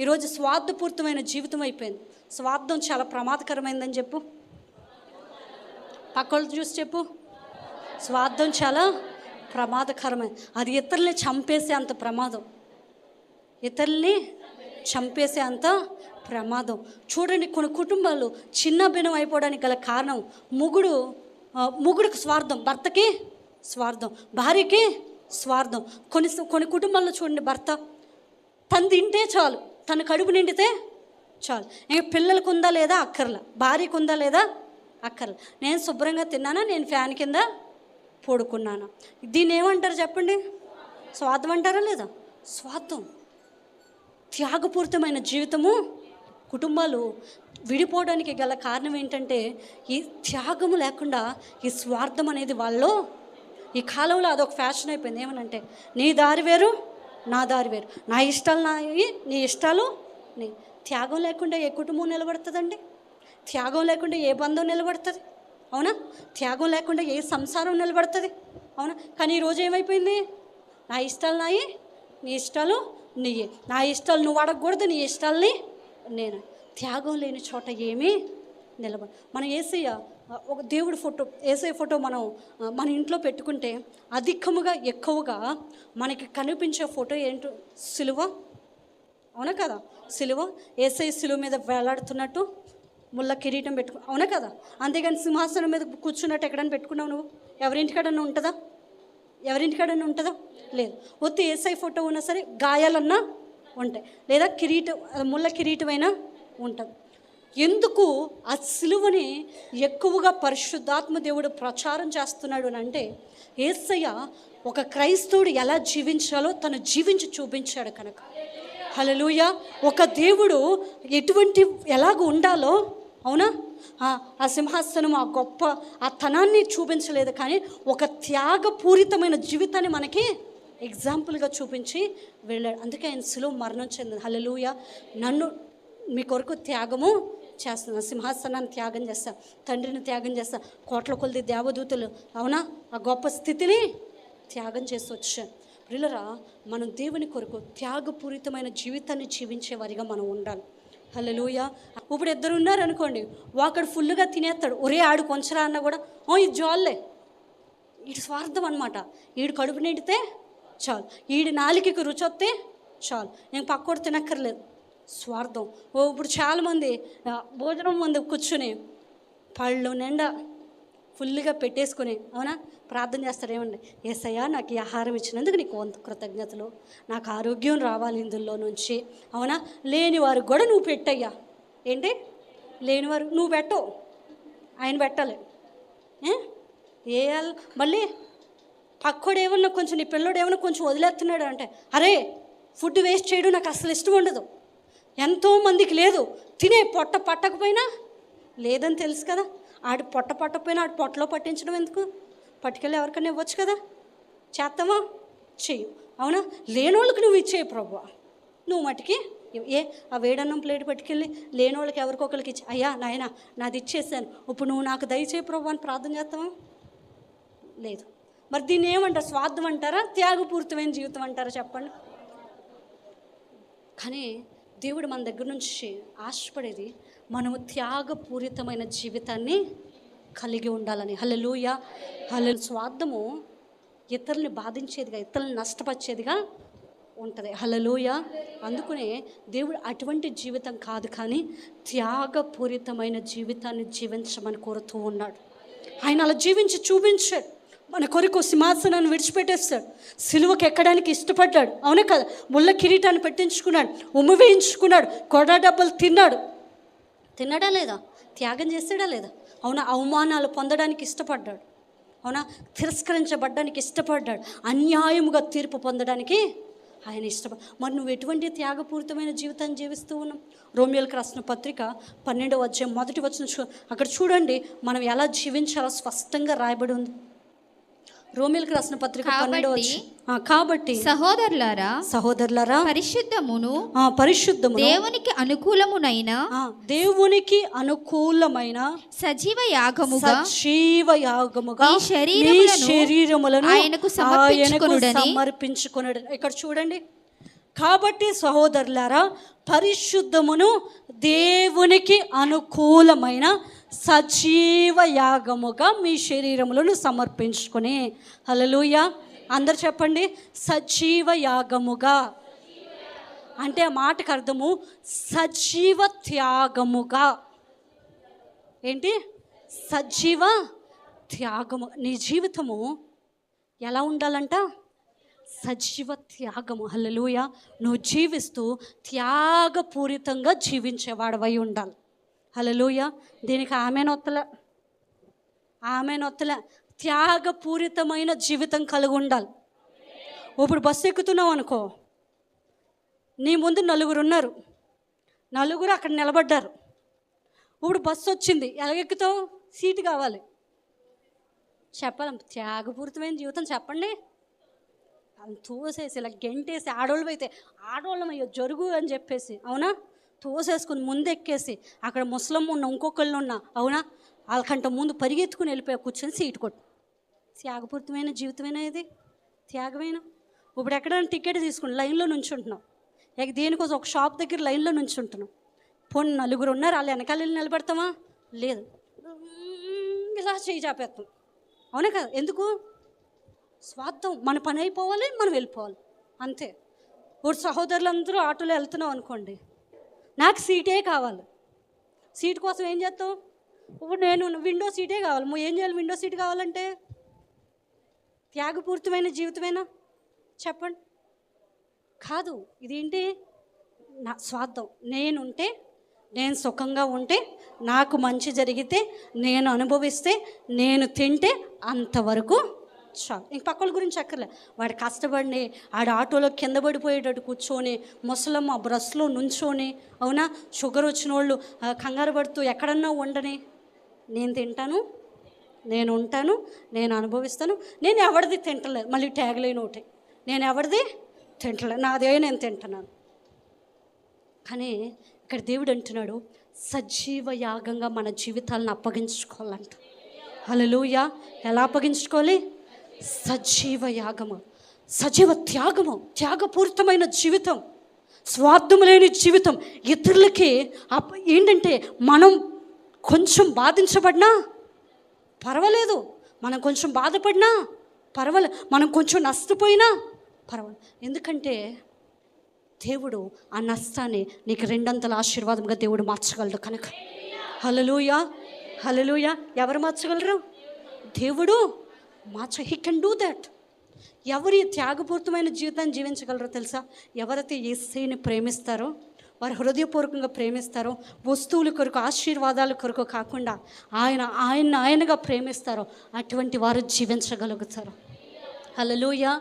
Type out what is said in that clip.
ఈరోజు స్వార్థపూరితమైన జీవితం అయిపోయింది. స్వార్థం చాలా ప్రమాదకరమైందని చెప్పు. పక్కళ్ళు చూసి చెప్పు. స్వార్థం చాలా ప్రమాదకరమైంది అది ఇతరుల్ని చంపేసే అంత ప్రమాదం. ఇతరుల్ని చంపేసే అంత ప్రమాదం. చూడండి కొన్ని కుటుంబాలు చిన్న భిన్నం అయిపోవడానికి గల కారణం ముగుడు ఆ, ముగుడికి స్వార్థం భర్తకి స్వార్థం భార్యకి స్వార్థం. కొన్ని కొన్ని కుటుంబాల్లో చూడండి భర్త తను తింటే చాలు. తన కడుపు నిండితే చాలు. ఇంకా పిల్లలకు ఉందా లేదా? అక్కర్లా. భార్యకు ఉందా లేదా? అక్కర్లా. నేను శుభ్రంగా తిన్నానా? నేను ఫ్యాన్ కింద పడుకున్నాను? దీన్ని ఏమంటారు చెప్పండి? స్వార్థం అంటారా లేదా? స్వార్థం. త్యాగపూరితమైన జీవితము. కుటుంబాలు విడిపోవడానికి గల కారణం ఏంటంటే ఈ త్యాగము లేకుండా ఈ స్వార్థం అనేది వాళ్ళలో. ఈ కాలంలో అదొక ఫ్యాషన్ అయిపోయింది. ఏమనంటే నీ దారి వేరు నా దారి వేరు. నా ఇష్టాలు నావి నీ ఇష్టాలు నీ. త్యాగం లేకుండా ఏ కుటుంబం నిలబడుతుందండి? త్యాగం లేకుండా ఏ బంధం నిలబడుతుంది? అవునా? త్యాగం లేకుండా ఏ సంసారం నిలబడుతుంది? అవునా? కానీ ఈరోజు ఏమైపోయింది? నా ఇష్టాలు నాయి నీ ఇష్టాలు నీయే నా ఇష్టాలు నువ్వు అడగకూడదు నీ ఇష్టాలని నేను. త్యాగం లేని చోట ఏమీ నిలబడి. మన ఏసయ్య ఒక దేవుడి ఫోటో ఏసఐ ఫోటో మనం మన ఇంట్లో పెట్టుకుంటే అధికముగా ఎక్కువగా మనకి కనిపించే ఫోటో ఏంటో సిలువ? అవునా కదా? సిలువ? ఏసఐ సిలువ మీద వేలాడుతున్నట్టు ముళ్ళ కిరీటం పెట్టుకు అవునా కదా? అంతేగాని సింహాసనం మీద కూర్చున్నట్టు ఎక్కడైనా పెట్టుకున్నావు నువ్వు? ఎవరింటికాడన్నా ఉంటుందా? ఎవరింటికాడన్నా ఉంటుందా? లేదు. ఒత్తి ఏసఐ ఫోటో ఉన్నా సరే గాయాలన్నా ఉంటాయి. లేదా కిరీటం ముళ్ళ కిరీటమైనా ఉంటుంది. ఎందుకు ఆ సిలువని ఎక్కువగా పరిశుద్ధాత్మ దేవుడు ప్రచారం చేస్తున్నాడు అని అంటే ఏసయ్య ఒక క్రైస్తవుడు ఎలా జీవించాలో తను జీవించి చూపించాడు కనుక. హలలుయ ఒక దేవుడు ఎటువంటి ఎలాగ ఉండాలో అవునా? ఆ ఆ సింహాసనం ఆ గొప్ప ఆ తనాన్ని చూపించలేదు కానీ ఒక త్యాగపూరితమైన జీవితాన్ని మనకి ఎగ్జాంపుల్గా చూపించి వెళ్ళాడు. అందుకే ఆయన సులువు మరణం చెందింది. హలలుయ నన్ను మీ కొరకు త్యాగము చేస్తున్నా సింహాసనాన్ని త్యాగం చేస్తా తండ్రిని త్యాగం చేస్తా కోట్ల కొలది దేవదూతలు. అవునా? ఆ గొప్ప స్థితిని త్యాగం చేసి వచ్చాను ప్రిలరా మనం దేవుని కొరకు త్యాగపూరితమైన జీవితాన్ని జీవించే వారిగా మనం ఉండాలి. హల్లెలూయా. ఇప్పుడు ఇద్దరు ఉన్నారు అనుకోండి. ఒకడు ఫుల్గా తినేస్తాడు. ఒరే ఆడు కొంచెరా అన్న కూడా ఓ ఇది జాల్లే. ఈడు స్వార్థం అనమాట ఈడు కడుపు నిండితే చాలు. ఈడి నాలికకి రుచి వస్తే చాలు. నేను పక్కోడు తినక్కర్లేదు. స్వార్థం. ఓ ఇప్పుడు చాలామంది భోజనం మంది కూర్చుని పళ్ళు నిండా ఫుల్గా పెట్టేసుకుని అవునా? ప్రార్థన చేస్తారు. ఏమండి? ఏసయ్యా నాకు ఈ ఆహారం ఇచ్చినందుకు నీకు వంత కృతజ్ఞతలు. నాకు ఆరోగ్యం రావాలి ఇందులో నుంచి. అవునా? లేని వారు కూడా నువ్వు పెట్టయ్యా. ఏంటి? లేనివారు నువ్వు పెట్టవు. ఆయన పెట్టాలి. ఏ? మళ్ళీ పక్కోడు ఏమన్నా కొంచెం నీ పిల్లోడు ఏమన్నా కొంచెం వదిలేస్తున్నాడు అంటే అరే ఫుడ్ వేస్ట్ చేయడం నాకు అసలు ఇష్టం ఉండదు. ఎంతో మందికి లేదు. తినే పొట్ట పట్టకపోయినా లేదని తెలుసు కదా. ఆడి పొట్ట పట్టకపోయినా ఆడి పొట్టలో పట్టించడం ఎందుకు? పట్టుకెళ్ళి ఎవరికైనా ఇవ్వచ్చు కదా. చేస్తామా చెయ్యి. అవునా? లేనోళ్ళకి నువ్వు ఇచ్చేయి ప్రభు నువ్వు మటుకి ఏ ఆ వేడన్నం ప్లేట్ పట్టుకెళ్ళి లేనోళ్ళకి ఎవరికొకరికి ఇచ్చి అయ్యా నాయన నాది ఇచ్చేసాను. ఇప్పుడు నువ్వు నాకు దయచేయి ప్రభు అని ప్రార్థన చేస్తావా? లేదు. మరి దీన్ని ఏమంటారు? స్వార్థం అంటారా? త్యాగపూరితమైన జీవితం అంటారా? చెప్పండి. కానీ దేవుడు మన దగ్గర నుంచి ఆశపడేది మనము త్యాగపూరితమైన జీవితాన్ని కలిగి ఉండాలని. హలలుయ హల స్వార్థము ఇతరుల్ని బాధించేదిగా ఇతరులను నష్టపరిచేదిగా ఉంటుంది. హలలోయ అందుకనే దేవుడు అటువంటి జీవితం కాదు కానీ త్యాగపూరితమైన జీవితాన్ని జీవించమని కోరుతూ ఉన్నాడు. ఆయన అలా జీవించి చూపించాడు మన కొరకు సింహాసనాన్ని విడిచిపెట్టేస్తాడు. సిలువకి ఎక్కడానికి ఇష్టపడ్డాడు. అవునే కదా? ముళ్ళ కిరీటాన్ని పెట్టించుకున్నాడు. ఉమ్ము వేయించుకున్నాడు. కొడ డబ్బలు తిన్నాడు. తిన్నాడా లేదా? త్యాగం చేసాడా లేదా? అవునా? అవమానాలు పొందడానికి ఇష్టపడ్డాడు. అవునా? తిరస్కరించబడ్డానికి ఇష్టపడ్డాడు. అన్యాయముగా తీర్పు పొందడానికి ఆయన ఇష్టపడ మరి నువ్వు ఎటువంటి త్యాగపూరితమైన జీవితాన్ని జీవిస్తూ ఉన్నాం రోమియోలకు రాసిన పత్రిక పన్నెండవ అధ్యాయం మొదటి వచ్చిన చూ అక్కడ చూడండి మనం ఎలా జీవించాలో స్పష్టంగా రాయబడి ఉంది. రోమియోలకు రాసిన పత్రిక పన్నెండవ కాబట్టి- సహోదరులారా సహోదరులారా పరిశుద్ధమును ఆ, పరిశుద్ధము దేవునికి అనుకూలమునైన దేవునికి అనుకూలమైన సజీవ యాగముగా సజీవ యాగముగా శరీరములను ఆయనకు సమర్పించుకొనుడని సమర్పించుకున్నాడు ఇక్కడ చూడండి. కాబట్టి సహోదరులారా పరిశుద్ధమును దేవునికి అనుకూలమైన సజీవ యాగముగా మీ శరీరములను సమర్పించుకుని. హలలుయ అందరు చెప్పండి సజీవ యాగముగా. అంటే ఆ మాటకు అర్థము సజీవ త్యాగముగా. ఏంటి? సజీవ త్యాగము. నీ జీవితము ఎలా ఉండాలంట? సజీవ త్యాగము. హల్లెలూయ. నువ్వు జీవిస్తూ త్యాగపూరితంగా జీవించేవాడవై ఉండాలి. హలలోయ దీనికి ఆమె నొత్తల. ఆమె నొత్తల. త్యాగపూరితమైన జీవితం కలిగి ఉండాలి. ఇప్పుడు బస్సు ఎక్కుతున్నావు అనుకో. నీ ముందు నలుగురు ఉన్నారు. నలుగురు అక్కడ నిలబడ్డారు. ఇప్పుడు బస్సు వచ్చింది. ఎలాగెక్కుతావు సీటు కావాలి. చెప్పాలి. త్యాగపూరితమైన జీవితం చెప్పండి. తోసేసి ఇలా గెంటేసి ఆడవాళ్ళు అయితే ఆడవాళ్ళం అయ్యో జరుగు అని చెప్పేసి అవునా? తోసేసుకుని ముందెక్కేసి అక్కడ ముసలమ్మ ఉన్న ఇంకొకళ్ళు ఉన్న అవునా? వాళ్ళకంట ముందు పరిగెత్తుకుని వెళ్ళిపోయి కూర్చొని సీటు కొట్టు. త్యాగపూరితమైన జీవితమేనా ఇది? త్యాగమేనా? ఇప్పుడు ఎక్కడైనా టికెట్ తీసుకుని లైన్లో నుంచుంటున్నాం ఇక దేనికోసం? ఒక షాప్ దగ్గర లైన్లో నుంచుంటున్నాం పోనీ నలుగురు ఉన్నారు వాళ్ళు వెనకాల వెళ్ళి నిలబడతామా లేదు. ఇలా చేయి చాపేస్తాం. అవునా కదా? ఎందుకు? స్వార్థం మన పని అయిపోవాలి మనం వెళ్ళిపోవాలి. అంతే. ఇప్పుడు సహోదరులందరూ ఆటోలో వెళ్తున్నాం అనుకోండి. నాకు సీటే కావాలి. సీట్ కోసం ఏం చేస్తావు ఇప్పుడు నేను విండో సీటే కావాలి. నువ్వు ఏం చేయాలి? విండో సీట్ కావాలంటే? త్యాగపూరితమైన జీవితమేనా? చెప్పండి. కాదు. ఇదేంటి? నా స్వార్థం. నేనుంటే నేను సుఖంగా ఉంటే నాకు మంచి జరిగితే నేను అనుభవిస్తే నేను తింటే అంతవరకు చాలు ఇంక పక్కల గురించి అక్కర్లే. వాడు కష్టపడినే ఆడ ఆటోలో కింద పడిపోయేటట్టు కూర్చొని ముసలమ్మ బ్రష్లో నుంచొని అవునా? షుగర్ వచ్చిన వాళ్ళు కంగారు పడుతూ ఎక్కడన్నా ఉండని. నేను తింటాను నేను ఉంటాను నేను అనుభవిస్తాను. నేను ఎవరిది తింటలేదు మళ్ళీ ట్యాగ్లైన్ ఒకటి. నేను ఎవరిది తింటలేదు నాదే నేను తింటున్నాను. కానీ ఇక్కడ దేవుడు అంటున్నాడు సజీవ యాగంగా మన జీవితాలను అప్పగించుకోవాలంట. హల్లెలూయ. ఎలా అప్పగించుకోవాలి? సజీవ యాగము సజీవ త్యాగము త్యాగపూరితమైన జీవితం స్వార్థం లేని జీవితం ఇతరులకి ఏంటంటే మనం కొంచెం బాధించబడినా పర్వాలేదు. మనం కొంచెం బాధపడినా పర్వాలేదు మనం కొంచెం నష్టపోయినా పర్వాలేదు ఎందుకంటే దేవుడు ఆ నష్టాన్ని నీకు రెండంతల ఆశీర్వాదంగా దేవుడు మార్చగలడు కనుక. హలలుయా హలలుయా ఎవరు మార్చగలరు? దేవుడు. మార్చ హీ కెన్ డూ దట్ ఎవరి త్యాగపూర్తమైన జీవితాన్ని జీవించగలరో తెలుసా? ఎవరైతే ఏసైని ప్రేమిస్తారో వారు హృదయపూర్వకంగా ప్రేమిస్తారో వస్తువుల కొరకు ఆశీర్వాదాల కొరకు కాకుండా ఆయన ఆయన ఆయనగా ప్రేమిస్తారో అటువంటి వారు జీవించగలుగుతారు. హల్లెలూయా